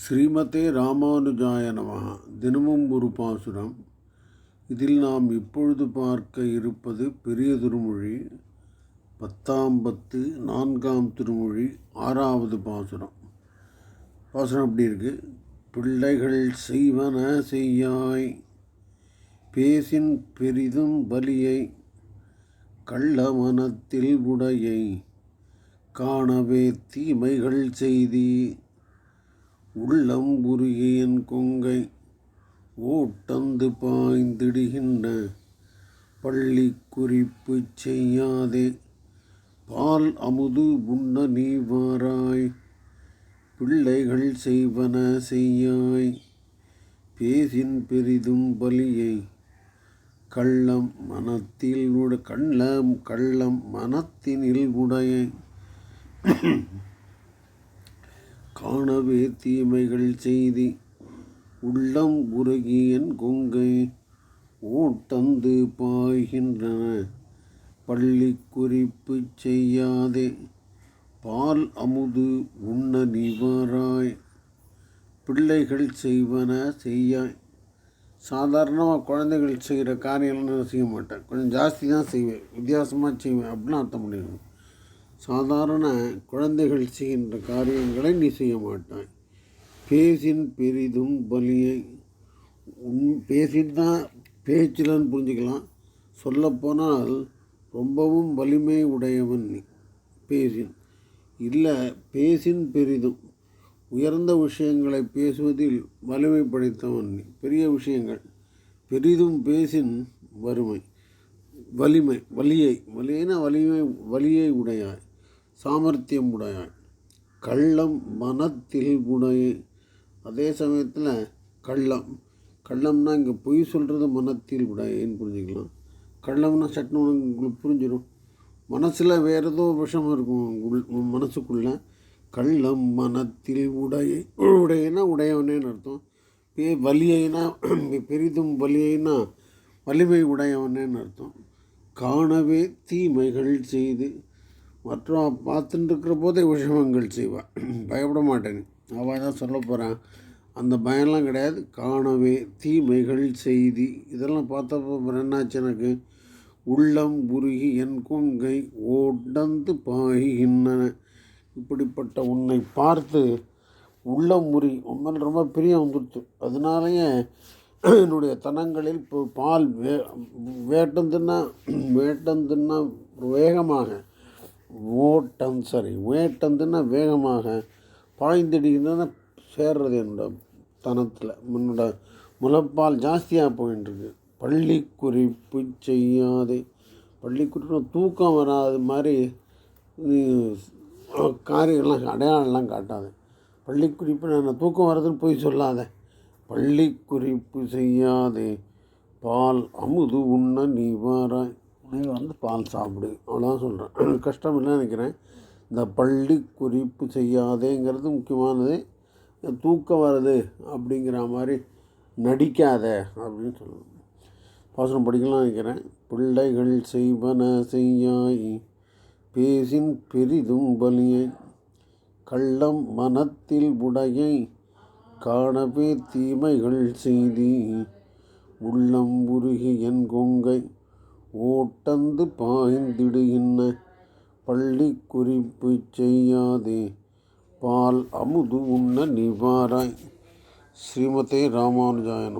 ஸ்ரீமதே ராமானுஜாய நமகா தினமும் ஒரு பாசுரம். இதில் நாம் இப்பொழுது பார்க்க இருப்பது பெரிய திருமொழி பத்தாம் பத்து நான்காம் திருமொழி ஆறாவது பாசுரம். பாசுரம் அப்படி இருக்கு? பிள்ளைகள் செய்வன செய்யாய் பேசின் பெரிதும் பலியை கள்ள மனத்தில் உடையை காணவே தீமைகள் செய்தி உள்ளம் உருகியன் கொங்கை ஓட்டந்து பாய்ந்திடுகின்ற பள்ளி குறிப்பு செய்யாதே. பால் அமுது உண்ண நீ வாராய் பிள்ளைகள் செய்வன செய்யாய். பேசின் பெரிதும் பலியை கள்ளம் மனத்தில் உட கள்ளம் கள்ளம் மனத்தினில் உடைய. காணவே தீமைகள் செய்தி. உள்ளம் உருகியன் கொங்கை ஓட்டந்து பாய்கின்றன. பள்ளி குறிப்பு செய்யாதே. பால் அமுது உண்ண நிவாராய். பிள்ளைகள் செய்வன செய்யாய். சாதாரணமாக குழந்தைகள் செய்கிற காரியம்லாம் நான் செய்ய மாட்டேன். கொஞ்சம் ஜாஸ்தி தான் செய்வேன். வித்தியாசமாக செய்வேன். அப்படின்னு அர்த்தம் பண்ணிடுவேன் சாதாரண குழந்தைகள் செய்கின்ற காரியங்களை நீ செய்ய மாட்டாய். பேசின் பெரிதும் பலியை உன் பேசின் தான் பேச்சிலன்னு புரிஞ்சுக்கலாம். சொல்லப்போனால் ரொம்பவும் வலிமை உடையவன் நீ பேசின். இல்லை பேசின் பெரிதும். உயர்ந்த விஷயங்களை பேசுவதில் வலிமை படைத்தவன் நீ பெரிய விஷயங்கள். பெரிதும் பேசின் வறுமை வலிமை வலியை வலியின வலிமை வலியை உடையாய். சாமர்த்தியமுடையான் கள்ளம் மனத்தில் உடைய அதே சமயத்தில் கள்ளம். கள்ளம்னா இங்கே பொய் சொல்கிறது மனத்தில் உடையன்னு புரிஞ்சுக்கலாம். கள்ளம்னா சட்டம் உங்களுக்கு புரிஞ்சிடும் மனசில் வேறு ஏதோ விஷம் இருக்கும் உள் மனசுக்குள்ளே. கள்ளம் மனத்தில் உடைய உடையனா உடையவனேன்னு அர்த்தம். பே வலியைனா பெரிதும் வலியைனா வலிமை உடையவனேன்னு அர்த்தம். காணவே தீமைகள் செய்து மற்றும் பார்த்துட்டு இருக்கிற போதே விஷமங்கள் செய்வான். பயப்பட மாட்டேன். அவள் தான் சொல்ல போகிறான் அந்த பயம்லாம் கிடையாது. காணவே தீமைகள் செய்தி. இதெல்லாம் பார்த்தப்போ என்னாச்சு எனக்கு? உள்ளம் உருகி என் கொங்கை ஓடந்து பாய்கின்றன. இப்படிப்பட்ட உன்னை பார்த்து உள்ளம் உருகி உண்மையில் ரொம்ப பிரியம் வந்துடுச்சு அதனாலேயே என்னுடைய தனங்களில் இப்போ பால் வே வேட்டம் தின்னா வேட்டம் தின்னா வேகமாக ஓட்டம் சரி வேட்டந்துன்னா வேகமாக பாய்ந்திடுகின்றன சேர்றது என்னோட தனத்தில். முன்னோட முலப்பால் ஜாஸ்தியாக போயின்ட்டுருக்கு பள்ளி குறிப்பு செய்யாதே. பள்ளி குறிப்பு தூக்கம் வராது மாதிரி காரியங்கள்லாம் அடையாளம்லாம் காட்டாது. பள்ளி குறிப்பு நான் தூக்கம் வர்றதுன்னு போய் சொல்லாத. பள்ளி குறிப்பு செய்யாதே. பால் அமுது உண்ண நீ வாராய். நீ வந்து பால் சாப்பிடு அவ்வளோதான் சொல்கிறேன் கஷ்டம் இல்லை நினைக்கிறேன்? இந்த பள்ளி குறிப்பு செய்யாதேங்கிறது முக்கியமானது. தூக்கம் வருது அப்படிங்கிற மாதிரி நடிக்காத அப்படின்னு சொல்லணும். பாசனம் படிக்கலாம் நினைக்கிறேன். பிள்ளைகள் செய்வன செய்யாய் பேசின் பெரிதும் பலியை கள்ளம் மனத்தில் உடையை காணவே தீமைகள் செய்தி. உள்ளம் உருகி என் கொங்கை. ஓட்டந்து பாய்ந்திடு பாய்ந்திடுகின்ற பள்ளி குறிப்பு செய்யாதே. பால் அமுது உண்ண நிவாராய். ஸ்ரீமதே ராமானுஜாயனம்.